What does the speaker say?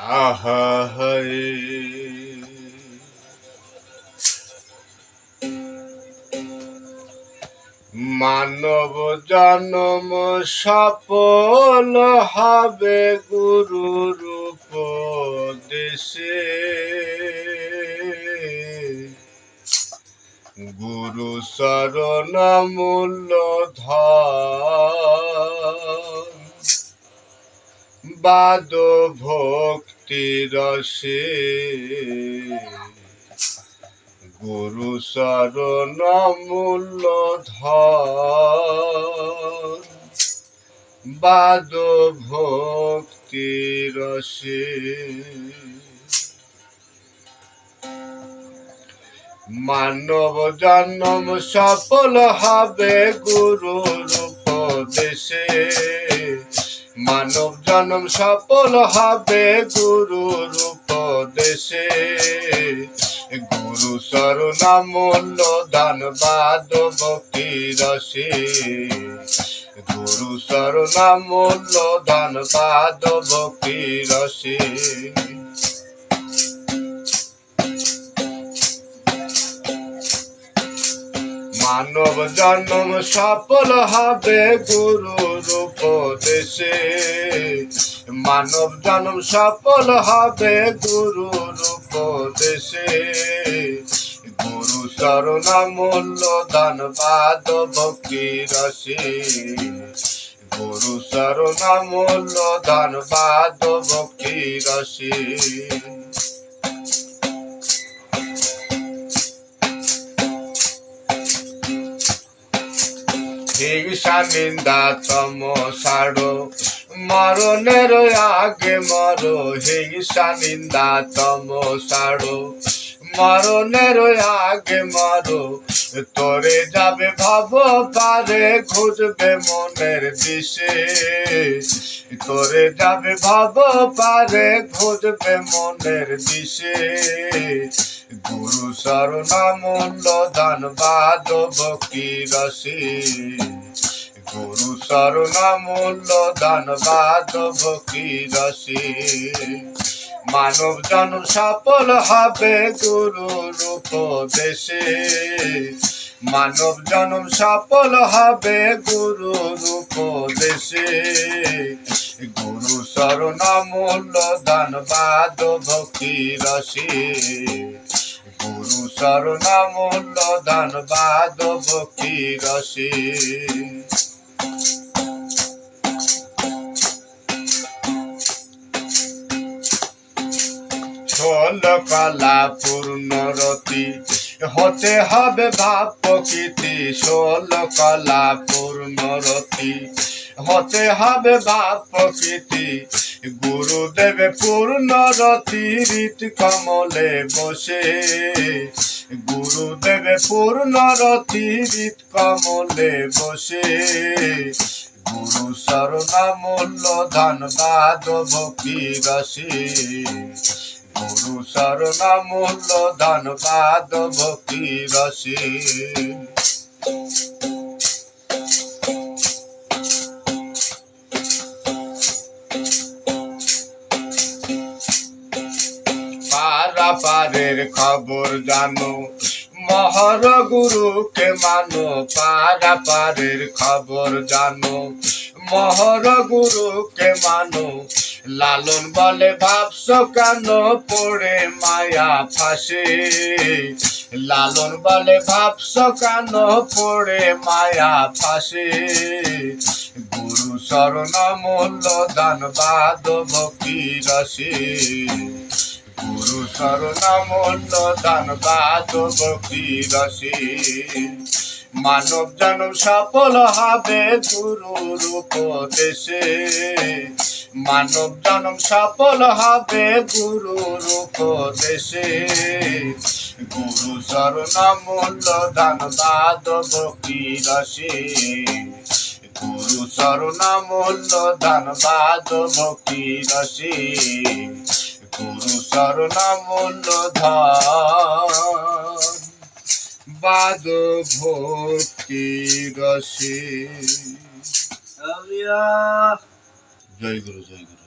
আহা হায় মানব জন্ম সফল হবে গুরুর উপদেশে। গুরু শরণ মূল্য ধন বাদ ভক্তি রসে গুরু শরণ মূল্য ধন বাদ ভক্তি রসে মানব জন্ম সফল হবে গুরুর উপদেশে। মানব জনম সফল হবে গুরুর উপদেশে। গুরু শরণামূল্য দান বাদ ভক্তি রসে গুরু শরণামূল্য দান বাদ ভক্তি রসে মানব জন্ম সফল হবে গুরুর উপদেশে। মানব জন্ম সফল হবে গুরুর উপদেশে। গুরু শরণামূল্য দান বাদ ভক্তি রসে গুরু শরণামূল্য দান বাদ ভক্তি রসে হিংসা, নিন্দা তম সাড়ো মরণের আগে মর, হিংসা, নিন্দা তম সাড়ো মরণের আগে মর, তোরে যাবে ভাব পারে খুঁজবে মনের দিশে। তোরে যাবে ভাব পারে খুঁজবে মনের দিশে। গুরু শরণামূল্য দান বাদ ভক্তি রসে? গুরু শরণামূল্য দান বাদ ভক্তি রসে? মানব জন সফল হবে গুরুর উপদেশে মানব জনম সফল হবে গুরুর উপদেশে গুরু শরণামূল্য দান বাদ ভক্তি রসে? গুরু শরণামূল্য দান বাদ ভক্তি রসে কলা পূর্ণরতি হতে হবে ভাব প্রকৃতি। ষোল কলা পূর্ণরতি হতে হবে ভাব প্রকৃতি। গুরুদেবে পূর্ণরতি রীত কমলে বসে। গুরুদেবে পূর্ণরতি রীত কমলে বসে। গুরু শরণামূল্য ধান বাদ ভক্তি রসে? গুরু শরণামূল্য ধান বাদ ভক্তি রসে? পারের খবর জানো। মহর গুরুকে মানো পারা পারের খবর জানো। মহর গুরুকে মানো, লালন বলে ভাবস কেন? পড়ে মায়া ফাঁসে। লালন বলে ভাবস কেন? পড়ে মায়া ফাঁসে। গুরু শরণ মূল্য দান বাদ ভক্তি রসে? গুরু শরণামূল্য দান বাদ ভক্তি রসে মানব জন্ম সফল হবে গুরুর উপদেশে মানব জন্ম সফল হবে গুরুর উপদেশে গুরু শরণামূল্য দান বাদ ভক্তি রসে গুরু শরণামূল্য দান বাদ ভক্তি রসে গুরু শরণামূল্য ধন বাদ ভক্তি রসে জয় গুরু জয় গুরু।